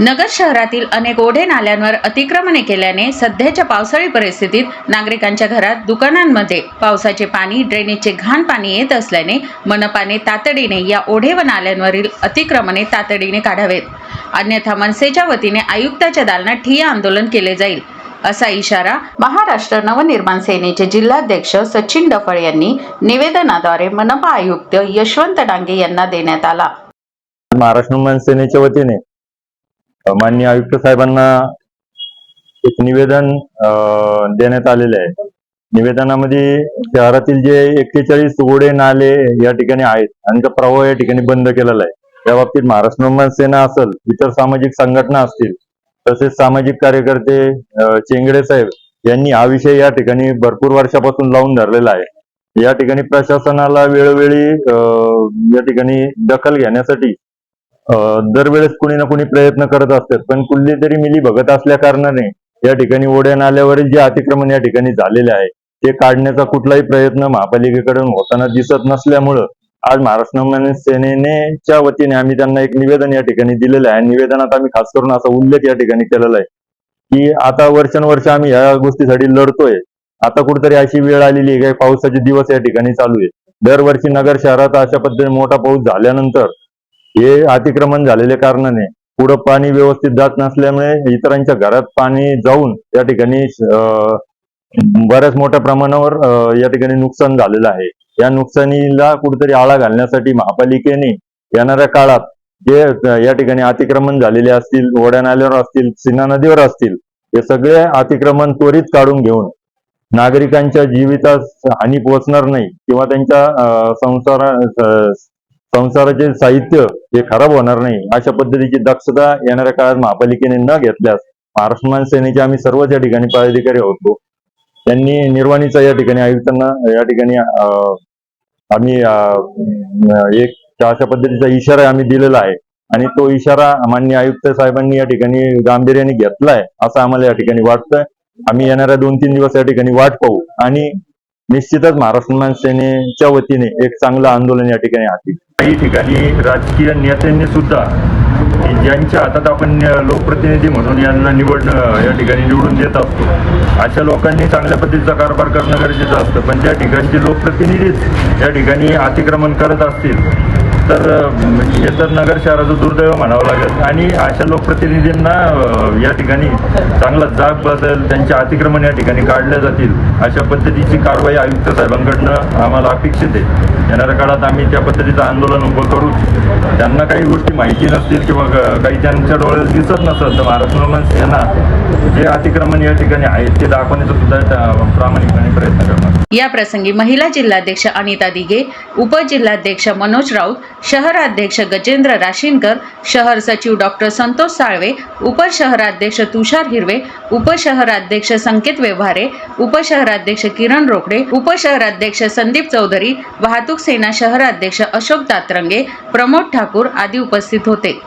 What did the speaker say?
नगर शहरातील अनेक ओढे नाल्यांवर अतिक्रमणे केल्याने सध्याच्या पावसाळी परिस्थितीत नागरिकांच्या घरात दुकानांमध्ये पावसाचे पाणी ड्रेनेजचे घाण पाणी येत असल्याने मनपाने तातडीने या ओढे व नाल्यांवरील अतिक्रमणे तातडीने काढावेत. अन्यथा मनसेच्या वतीने आयुक्ताच्या दालनात ठिय्या आंदोलन केले जाईल असा इशारा महाराष्ट्र नवनिर्माण सेनेचे जिल्हाध्यक्ष सचिन डफळ यांनी निवेदनाद्वारे मनपा आयुक्त यशवंत डांगे यांना देण्यात आला. महाराष्ट्र नवनिर्माण सेनेच्या वतीने माननीय आयुक्त साहेबांना एक निवेदन देण्यात आलेले आहे. निवेदनामध्ये शहरातील जे एक्केचाळीस ओढे नाले या ठिकाणी आहेत आणि त्या प्रवाह या ठिकाणी बंद केलेला आहे. त्या बाबतीत महाराष्ट्र नवनिर्माण सेना असेल इतर सामाजिक संघटना असतील तसेच सामाजिक कार्यकर्ते चेंगडे साहेब यांनी हा विषय या ठिकाणी भरपूर वर्षापासून लावून धरलेला आहे. या ठिकाणी प्रशासनाला वेळोवेळी या ठिकाणी दखल घेण्यासाठी दरवेळेस कुणी ना कुणी प्रयत्न करत असतात. पण कुठली तरी मिली बघत असल्या कारणाने या ठिकाणी ओढ्या नाल्यावरील जे अतिक्रमण या ठिकाणी झालेले आहे ते काढण्याचा कुठलाही प्रयत्न महापालिकेकडून होताना दिसत नसल्यामुळं आज महाराष्ट्र सेनेच्या वतीने आम्ही त्यांना एक निवेदन या ठिकाणी दिलेलं आहे. आणि निवेदनात आम्ही खास करून असा उल्लेख या ठिकाणी केलेला आहे की आता वर्षानुवर्ष आम्ही या गोष्टीसाठी लढतोय. आता कुठेतरी अशी वेळ आलेली आहे काही पावसाचे दिवस या ठिकाणी चालू आहे दरवर्षी नगर शहरात अशा पद्धतीने मोठा पाऊस झाल्यानंतर हे अतिक्रमण झालेल्या कारणाने पुढं पाणी व्यवस्थित जात नसल्यामुळे इतरांच्या घरात पाणी जाऊन या ठिकाणी बऱ्याच मोठ्या प्रमाणावर या ठिकाणी नुकसान झालेलं आहे. या नुकसानीला कुठेतरी आळा घालण्यासाठी महापालिकेने येणाऱ्या काळात जे या ठिकाणी अतिक्रमण झालेले असतील ओढ्या नाल्यावर असतील सीना नदीवर असतील हे सगळे अतिक्रमण त्वरित काढून घेऊन नागरिकांच्या जीवितास हानी पोहोचणार नाही किंवा त्यांच्या संसारा संसाराचे साहित्य हे खराब होणार नाही. अशा पद्धतीची दक्षता येणाऱ्या काळात महापालिकेने न घेतल्यास महाराष्ट्र सेनेचे आम्ही सर्वच या ठिकाणी पदाधिकारी होतो त्यांनी निर्वाणीचा या ठिकाणी आयुक्तांना या ठिकाणी आम्ही एक अशा पद्धतीचा इशारा आम्ही दिलेला आहे. आणि तो इशारा मान्य आयुक्त साहेबांनी या ठिकाणी गांभीर्याने घेतलाय असं आम्हाला या ठिकाणी वाटतंय. आम्ही येणाऱ्या दोन तीन दिवस या ठिकाणी वाट पाहू. आणि निश्चितच महाराष्ट्र नवनिर्माण सेनेच्या वतीने एक चांगलं आंदोलन या ठिकाणी हाती काही ठिकाणी राजकीय नेत्यांनी सुद्धा ज्यांच्या हातात आपण लोकप्रतिनिधी म्हणून यांना निवड या ठिकाणी निवडून देत असतो अशा लोकांनी चांगल्या पद्धतीचा कारभार करणं गरजेचं असतं. पण ज्या ठिकाणचे लोकप्रतिनिधीच या ठिकाणी अतिक्रमण करत असतील तर म्हणजे हे तर नगर शहराचं दुर्दैव म्हणावं लागेल. आणि अशा लोकप्रतिनिधींना या ठिकाणी चांगला जाग बदल त्यांचे अतिक्रमण या ठिकाणी काढल्या जातील अशा पद्धतीची कारवाई आयुक्त साहेबांकडनं आम्हाला अपेक्षित आहे. येणाऱ्या काळात आम्ही त्या पद्धतीचं आंदोलन उभं करू. त्यांना काही गोष्टी माहिती नसतील किंवा काही त्यांच्या डोळ्यात दिसत नसत तर महाराष्ट्र नवनिर्माण सेना जे अतिक्रमण या ठिकाणी आहेत ते दाखवण्याचा सुद्धा प्रामाणिकपणे प्रयत्न करणार. या प्रसंगी महिला जिल्हाध्यक्ष अनिता दिघे उपजिल्हाध्यक्ष मनोज राऊत शहराध्यक्ष गजेंद्र राशीनकर शहर सचिव डॉक्टर संतोष साळवे उपशहराध्यक्ष तुषार हिरवे उपशहराध्यक्ष संकेत व्यवहारे उपशहराध्यक्ष किरण रोकडे उपशहराध्यक्ष संदीप चौधरी वाहतूक सेना शहराध्यक्ष अशोक दातरंगे प्रमोद ठाकूर आदी उपस्थित होते.